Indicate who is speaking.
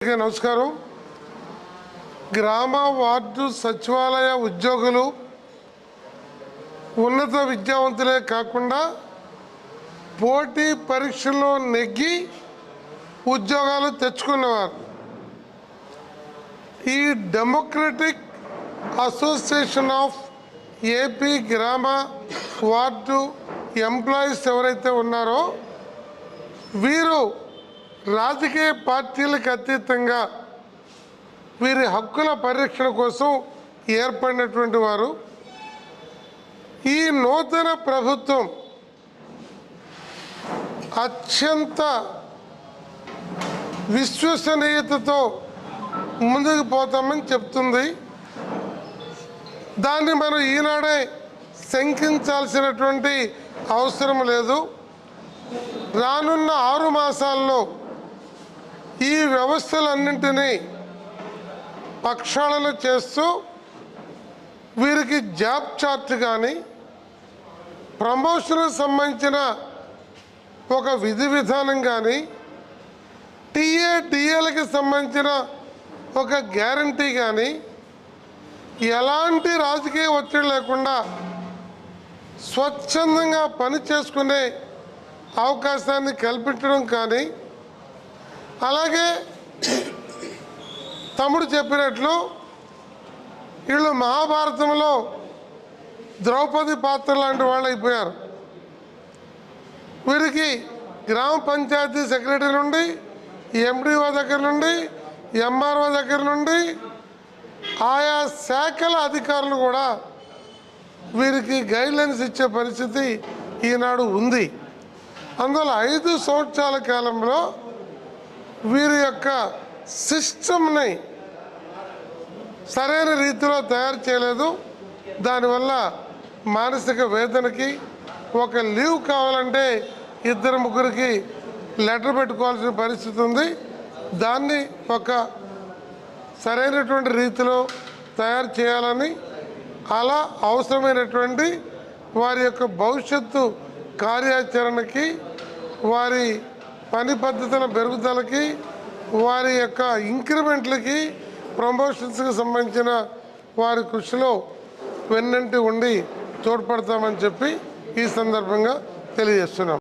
Speaker 1: నమస్కారం. గ్రామ వార్డు సచివాలయ ఉద్యోగులు ఉన్నత విద్యావంతులే కాకుండా పోటీ పరీక్షల్లో నెగ్గి ఉద్యోగాలు తెచ్చుకున్నవారు. ఈ డెమోక్రటిక్ అసోసియేషన్ ఆఫ్ ఏపీ గ్రామ వార్డు ఎంప్లాయీస్ ఎవరైతే ఉన్నారో వీరు రాజకీయ పార్టీలకు అతీతంగా వీరి హక్కుల పరిరక్షణ కోసం ఏర్పడినటువంటి వారు ఈ నూతన ప్రభుత్వం అత్యంత విశ్వసనీయతతో ముందుకు పోతామని చెప్తుంది. దాన్ని మనం ఈనాడే శంకించాల్సినటువంటి అవసరం లేదు. రానున్న ఆరు మాసాల్లో ఈ వ్యవస్థలన్నింటినీ ప్రక్షాళన చేస్తూ వీరికి జాబ్ చార్ట్ కానీ ప్రమోషన్కి సంబంధించిన ఒక విధి విధానం కానీ టీఏ టీఏలకి సంబంధించిన ఒక గ్యారంటీ కానీ ఎలాంటి రాజకీయ ఒత్తిడి లేకుండా స్వచ్ఛందంగా పని చేసుకునే అవకాశాన్ని కల్పించడం కానీ అలాగే తమ్ముడు చెప్పినట్లు వీళ్ళు మహాభారతంలో ద్రౌపది పాత్ర లాంటి వాళ్ళు అయిపోయారు. వీరికి గ్రామ పంచాయతీ సెక్రటరీ నుండి ఎండిఓ దగ్గర నుండి ఎంఆర్ఓ దగ్గర నుండి ఆయా శాఖల అధికారులు కూడా వీరికి గైడ్లైన్స్ ఇచ్చే పరిస్థితి ఈనాడు ఉంది. అందువల్ల ఐదు సంవత్సరాల కాలంలో వీరి యొక్క సిస్టమ్ని సరైన రీతిలో తయారు చేయలేదు. దానివల్ల మానసిక వేదనకి ఒక లీవ్ కావాలంటే ఇద్దరు ముగ్గురికి లెటర్ పెట్టుకోవాల్సిన పరిస్థితి ఉంది. దాన్ని ఒక సరైనటువంటి రీతిలో తయారు చేయాలని అలా అవసరమైనటువంటి వారి యొక్క భవిష్యత్తు కార్యాచరణకి వారి పని పద్ధతుల పెరుగుదలకి వారి యొక్క ఇంక్రిమెంట్లకి ప్రమోషన్స్కి సంబంధించిన వారి కృషిలో వెన్నంటి ఉండి తోడ్పడతామని చెప్పి ఈ సందర్భంగా తెలియజేస్తున్నాం.